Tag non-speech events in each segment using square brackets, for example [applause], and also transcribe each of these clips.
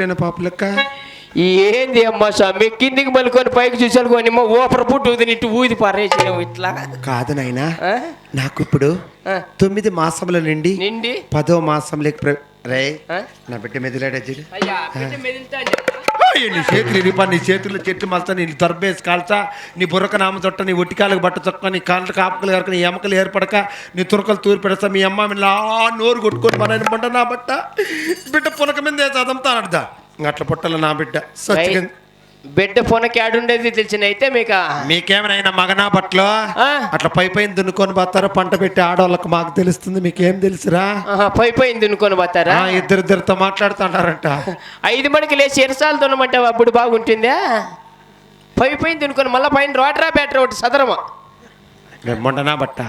ఇట్లైనా పాపలక్క ఏంది అమ్మా స్వామి కిందికి మలుకొని పైకి చూసాను కొని ఓపర పుట్టు ఇటు ఊది పారేసినావు ఇట్లా కాదు నాయనా? నాకు ఇప్పుడు. తొమ్మిది మాసముల నుండి నిండి పదో మాసంలోకి రే? నా బిడ్డ మెదిలాడా చూడు నీ చేతులు ఇరిపా నీ చేతుల్లో చెట్లు మల్తా నీ దర్బేసి కాల్చా నీ బుర్రక నామ చొట్ట నీ ఒట్టికాలకు బట్ట చొక్క నీ కాళ్ళకి కాపకలు ఎరక నీ ఎమకలు ఏర్పడక నీ తురకలు తూరి పెడతా మీ అమ్మ ఇలా నోరు కొట్టుకొని మన పంట నా బట్ట. బిడ్డ పునక మీద చదువుతానడ్దా అట్లా పుట్టల నా బిడ్డ. సచ్చిగా బిడ్డ పొనకి ఆడుండేది తెలిసిన అయితే మీకు. మీకేమైనా మగనా ఆ. అట్లా పై పైన దున్నుకొని పోతారో? పంట పెట్టి ఆడవాళ్ళకి మాకు తెలుస్తుంది మీకేం తెలుసురా? పై పైన దున్నుకొని పోతారా? ఆ, ఇద్దరిద్దరితో మాట్లాడుతుంటారంట ఐదు మணிకి లేచి ఎరసాలు దున్నమంటే అప్పుడు బాగుంటుందా? పై పైన దున్నుకొని మళ్ళీ పైన రోటరా బ్యాటరీ ఒకటి సదరమా. మొండనా బట్ట?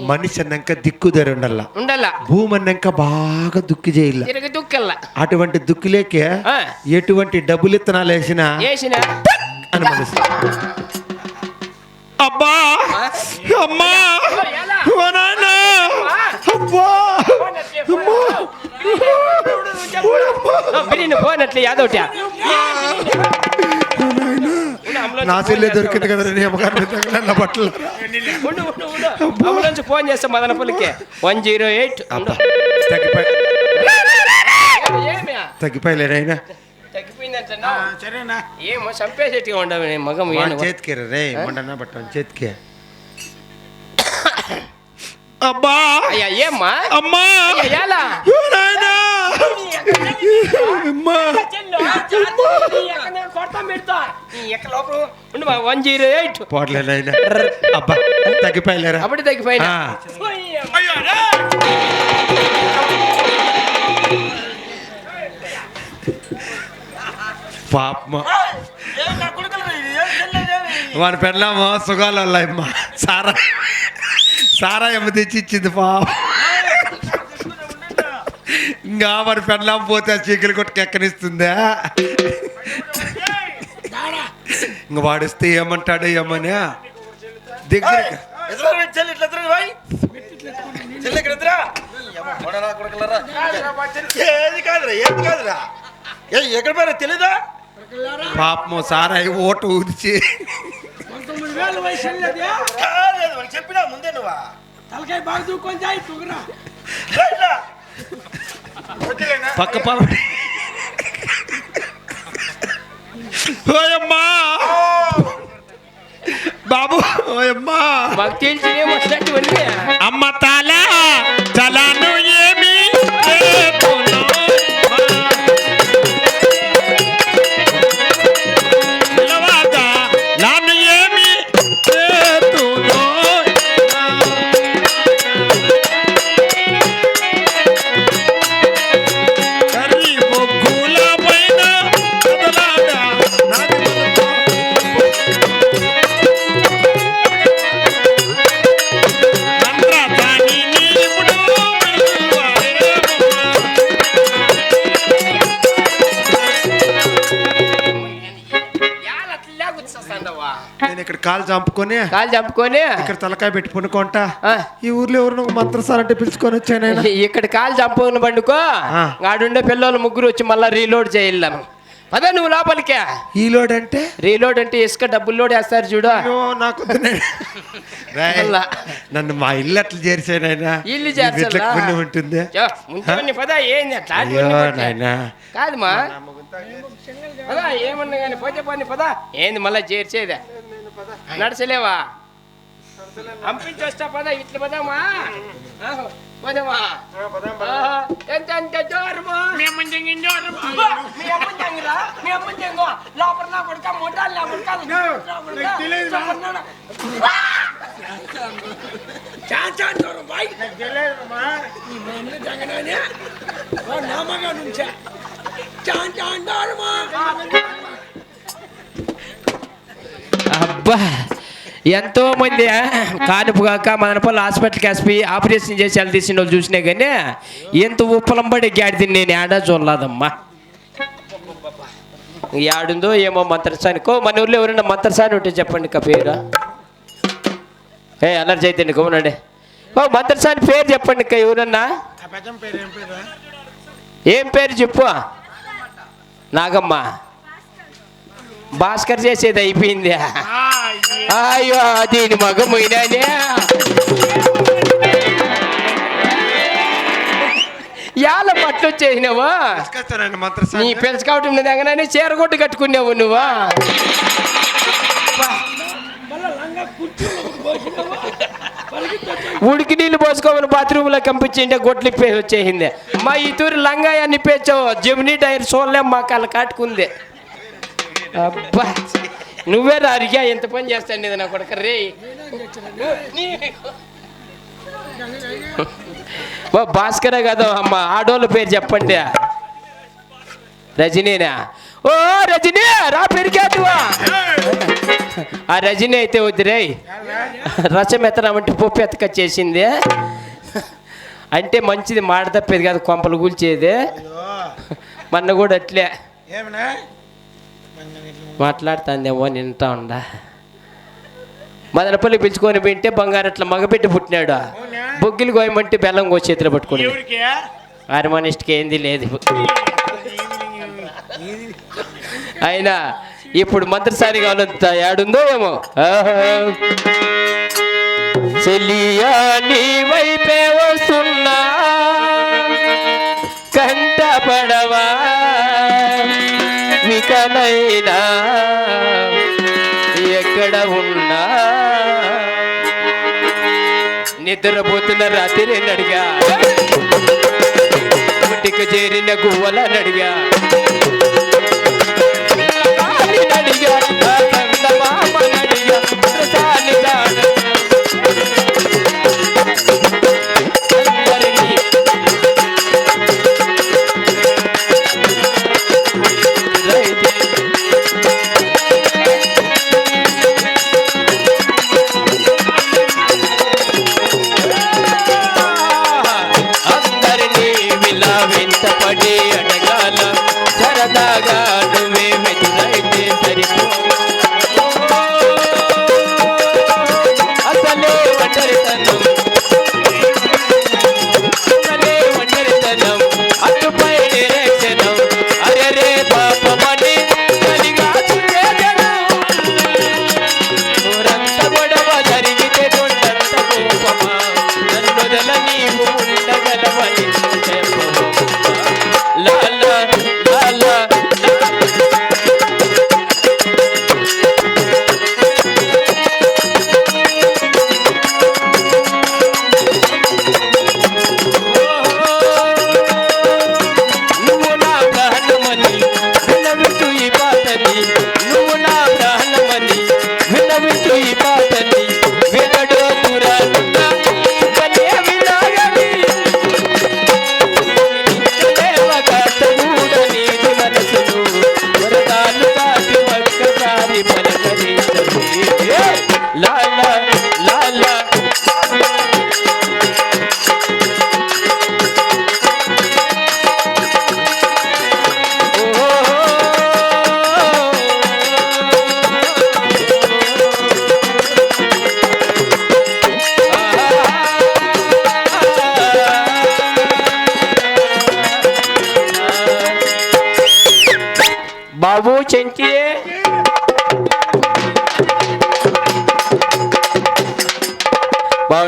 మనిషి అన్నాక దిక్కుదరి ఉండాల ఉండాల భూమి అన్నాక బాగా దుక్కి చేయాల దుక్కల్లా. అటువంటి దుక్కులేకే. ఎటువంటి డబ్బులు ఇత్తనాలు వేసినా? వేసిన అని మనసు అబ్బా! అమ్మా! అబ్బా బిర్యానీ పోనట్లు నా చెల్లె దొరికింది కదా నీ అమ్మగారి బట్టలు అంబులెన్స్ ఫోన్ చేస్తాం మదనపల్లికి వన్ జీరో ఎయిట్. తగ్గిపోయలేరైనా తగ్గిపోయిందంట ఏమో చంపేసేట్టుగా ఉండవు నేను మగం ఏను. చేతికి రే మొండనా బట్ట చేతికి. అబ్బా అయ్యా ఏమ్మా? అమ్మా! ఎలా? ఎయిట్. పోట్లేనైనా అబ్బా తగ్గిపోయలేరా అప్పుడు తగ్గిపోయినా. ఆ. పాపమ. వాడి పెళ్ళామో? సుగాలు అమ్మ సారా సారా ఎమ్మ తెచ్చి ఇచ్చింది పాప. ఇంకా వాడి పెళ్ళాం పోతే చీకలు కొట్టుకు ఎక్కనిస్తుందా? ఇంక వాడిస్తే ఏమంటాడు ఏమని? దగ్గర ఏది కాదురా ఏది కాదురా ఏ ఎక్కడ పోయినా తెలీదా పాపము సారాయి ఓటు వాళ్ళు చెప్పినా ముందే నువ్వా? తలకాయ బాగా దూకొని జాయి తుగురా. రైట్రా. పక్క పాపడి ఓయమ్మా! బాబు ఓయమ్మా! వచ్చినట్టు అమ్మ తాల చలాను ఇక్కడ కాలు చంపుకొని కాలు చంపుకొని. ఇక్కడ తలకాయ పెట్టి పనుకుంటా. ఈ ఊర్లో ఎవరు మంత్రసార్ అంటే పిలుచుకొని వచ్చాను [laughs] ఇక్కడ కాలు చంపుకుని పండుకో. ఆడుండే పిల్లలు ముగ్గురు వచ్చి మళ్ళీ రీలోడ్ చేయాలి పద నువ్వు లోపలికే. ఈ లోడ్ అంటే? రీలోడ్ అంటే ఇసుక డబ్బులు లోడ్ వేస్తారు చూడు. నాకు. [laughs] నన్ను మా ఇల్లు అట్లా చేర్చానైనా ఇల్లు చేర్చాలా? ఉంటుంది. పద ఏంది అట్లా? కాదుమా? పదా ఏమన్నా కానీ పోతే పోనీ పదా. ఏంది మళ్ళీ చేర్చేదా? నడచలేవా? పంపించొస్తా పదా ఇట్లా పదామా ఆహో, పోదామా ఎంత ఎంత జోరమా మీ అమ్మ చెంగి జోరమా మీ అమ్మ చెంగిరా? మీ అమ్మ చెంగో లోపల నా కొడుక మొట్టాలు నా కొడుక చాన్ దూరం బాయ్. ఈ మమ్మల్ని జగనానే ఓ నామగా నుంచా. చాన్ చాన్ దూరమా అబ్బా ఎంతో మంది కానుపు కాక మనపల్లి హాస్పిటల్కి వేసిపోయి ఆపరేషన్ చేసి వాళ్ళు తీసిన వాళ్ళు చూసినా కానీ ఎంత ఉప్పలం పడి గాడిది నేను ఏడా చూడలేదమ్మా. ఏడుందో ఏమో మంత్రసానికో మన ఊర్లో ఎవరైనా మంత్రసాని ఉంటే చెప్పండి కా పేరు? ఏ అల్లరి చైతండి కోనండి ఓ మంత్రసాని పేరు చెప్పండి కా ఎవరన్నా? ఏం పేరు చెప్పు? నాగమ్మ. భాస్కర్ చేసేది అయిపోయింది. అయ్యో దీని మగమైనానే యాల పట్టు వచ్చేసినావా? నీ మంత్రసాని. పెంచు కావటం దగ్గరనే చీరగొట్టు కట్టుకున్నావు నువ్వా? ఉడికి నీళ్ళు పోసుకోమని బాత్రూంలో కంపించింటే గొడ్లు ఇప్పేసి వచ్చేసింది. మా ఈ తూరి లంగాయ నిప్పేచ్చావు జమినీ టైర్ చూడలేం మా కళ్ళ కాటుకుంది. అబ్బా. నువ్వే రా అరిగా ఎంత పని చేస్తాను ఇది నా కొడుక. రే. ఓ భాస్కరే కదా అమ్మ ఆడోళ్ళ పేరు చెప్పండి. రజనీనా? ఓ రజనీ రా పెరిగాతువా ఆ రజనీ అయితే వద్దురే రసం ఎత్తనామంటే పప్పు ఎత్తకొచ్చేసింది అంటే మంచిది మాట తప్పేది కాదు కొంపలు కూల్చేది. మొన్న కూడా అట్లే. మాట్లాడుతాందేమో నింటా ఉండా మదనపల్లి పిలుచుకొని వింటే బంగారు అట్లా మగబిడ్డ పుట్టినాడు. బొగ్గిలు కోయమంటే బెల్లం కో చేతిలో పట్టుకుని. హార్మోనిస్ట్కి ఏంది లేదు. అయినా ఇప్పుడు మంత్రసారి కావాలంత ఏడుందో ఏమో. చెల్లియా నీ వైపే వస్తున్నా. ఎక్కడైనా ఎక్కడ ఉన్నా. నిద్రపోతున్న రాత్రి నడిగా ఇంటికి చేరిన గువ్వల నడిగా నడిగా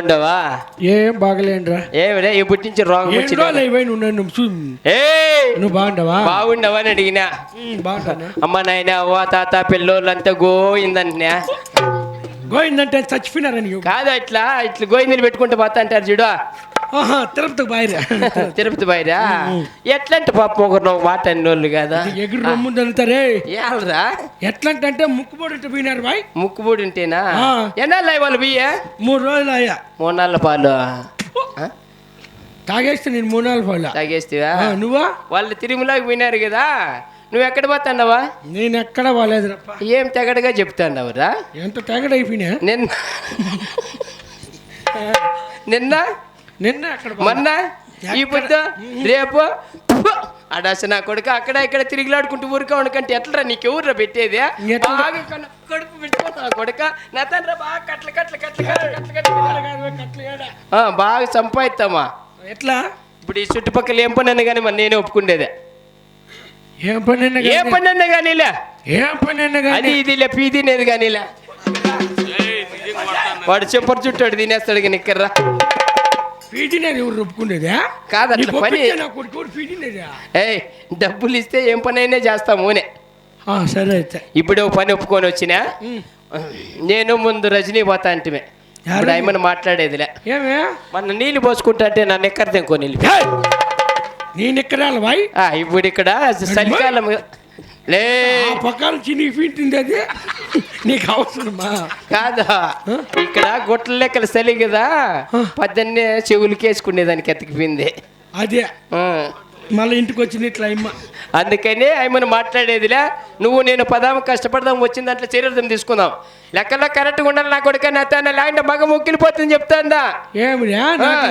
బాగుండవా ఏం బాగలేండ్రా. ఏమిరా ఈ పుట్టించి రాంగ్ వచ్చిన ఏ నువ్వు బాగుంటావా బాగుండవా? అని అడిగినా. బాగుంటాను అమ్మ నాయన అవ్వ తాత పిల్లోళ్ళంతా గోయిందంటున్నా గోయిందంటే చచ్చిపోయినారని. కాదు అట్లా ఇట్లా గోయిందని పెట్టుకుంటే పోతా అంటారు చూడు. తిరుపతికి బాయిరా తిరుపతి బయరా ఎట్లంటే పాపం ఒకరు నువ్వు మాట అన్నోళ్ళు కదా? ఎగురు రమ్ముంది అంటారే ఏళ్ళరా? ఎట్లంటే ముక్కుపోడు ఇట్ట పోయినారు బాయ్. ముక్కుబూడి ఉంటేనా. ఎన్నాళ్ళు వాళ్ళు బియ్య మూడు రోజులు అయ్యా. మూడు నాళ్ళ పాలు? తాగేస్తే నేను మూడు నాలుగు పోయిలా తాగేస్తావా? నువ్వా? వాళ్ళు తిరుమలకి పోయినారు కదా? నువ్వు ఎక్కడ పోతాండవా నేను ఎక్కడ పోలేదురప్ప. ఏం తెగడగా చెప్తాండవరా ఎంత తెగడైపోయినా? నిన్న? నిన్న? నిన్న అక్కడ. మొన్న ఈ పొద్దు రేపు! అడాస నా కొడుకు అక్కడ ఇక్కడ తిరిగిలాడుకుంటూ ఊరికా ఉండకంటే ఎట్లరా నీకు ఎవర్రా పెట్టేది ఎట్లా? బాగా కడుపు కొడుక నా తండ్రి బాగా కట్ల కట్ల కట్ల కట్ల కట్ల కట్ల కట్ల. ఆ, బాగా సంపాదిస్తామా ఎట్లా ఇప్పుడు ఈ చుట్టుపక్కల ఏం పని అని కానీ మరి నేనే ఒప్పుకుండేదే ఏం పని అన్నా ఏ పని అన్నా కానీలే ఏం పని అన్నా అది కానీ ఇది లే పీ తినేది కానీలే వాడు చెంపరు చుట్టాడు తినేస్తాడు కానీ ఇక్కర్రా ఎవరు కాదు అట్లా నీ పని. నా ఏయ్ డబ్బులు ఇస్తే ఏం పని అయినా చేస్తాము నే సరే అయితే. ఇప్పుడు పని ఒప్పుకొని వచ్చినా నేను ముందు రజనీ పోతా ఇప్పుడు ఆయమని మాట్లాడేదిలే. ఏమే? మన నీళ్ళు పోసుకుంటా అంటే నన్ను ఎక్కడ తెంకో నీళ్ళు! నేను ఆ, ఇప్పుడు ఇక్కడ చలికాలం లే. పక్కన చిన్ని పీటింది అది. నీకు అవసరమా? కాదు? ఇక్కడ గుట్టల లెక్కల చలి కదా. పద్దన్నే చెవులకి వేసుకునేదానికి ఎతికిపోయింది అదే. మళ్ళీ ఇంటికి వచ్చిన ఇట్లా అమ్మ. అందుకని ఆయమను మాట్లాడేదిలే నువ్వు నేను పదాము కష్టపడదాం వచ్చిన దాంట్లో చర్యర్థం తీసుకుందాం. లెక్కల్లో కరెక్ట్గా ఉండాలి నా కొడుక నా తాను లేకుంటే మగ మొక్కిలిపోతుంది చెప్తాందా? ఏమిరా?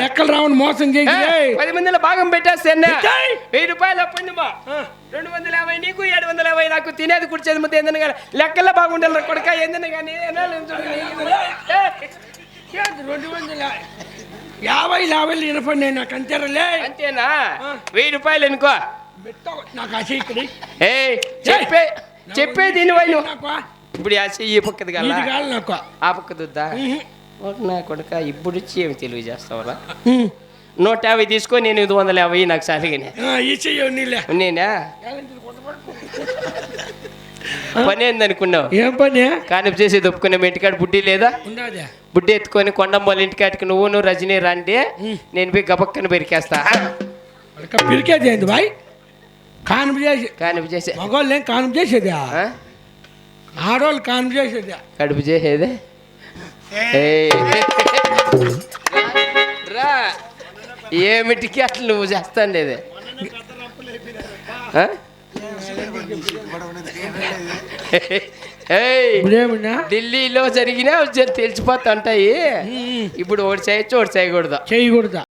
లెక్కలు రావని మోసం చేసి పది మందిలో భాగం పెట్టేస్తాను. వెయ్యి రూపాయలు అప్పిందిమా రెండు వందల యాభై నీకు ఏడు వందల యాభై నాకు తినేది కుడిచేది ముద్ద ఏందన్నా కానీ లెక్కల్లో బాగుండాలి నా కొడుక ఏందన్నా కానీ రెండు వందల యాభై యాభై ఎనభై నేను నాకు అంతేరలే అంతేనా? వెయ్యి రూపాయలు అనుకో. నాకు ఆశ ఇక్కడ. ఏ చెప్పే చెప్పే దీని వైను. ఇప్పుడు ఆ. చెయ్యి ఈ పక్కది కదా? నాకు ఆ. పక్క దుద్దా ఓ నా కొడుక ఇప్పుడు వచ్చి ఏమి తెలివి చేస్తావరా. నూట యాభై తీసుకో నేను ఐదు వందల యాభై నాకు సాలిగానే. నేనా? పని ఏందనుకున్నావు? ఏం పని? కానిపు చేసి దొప్పుకునే ఇంటికాడ బుడ్డి లేదా? బుడ్డి ఎత్తుకొని కొండమ్మ ఇంటికాడికి నువ్వు నువ్వు రజనీ రండి. నేను పోయి గబక్కన పెరికేస్తా. పిరికేది ఏంది బాయ్. కానుపు చేసి కానిపు చేసే మగవాళ్ళు ఏం కానుపు చేసేది? ఆడవాళ్ళు కానుపు చేసేది? కడుపు చేసేదే? ఏయ్. రా. ఏమిటికి అట్లా నువ్వు చేస్తాండేది? ఆ? ఢిల్లీలో జరిగినా తెలిసిపోతా ఉంటాయి ఇప్పుడు ఒకటి చేయొచ్చు ఒకటి చేయకూడదు. చేయకూడదా?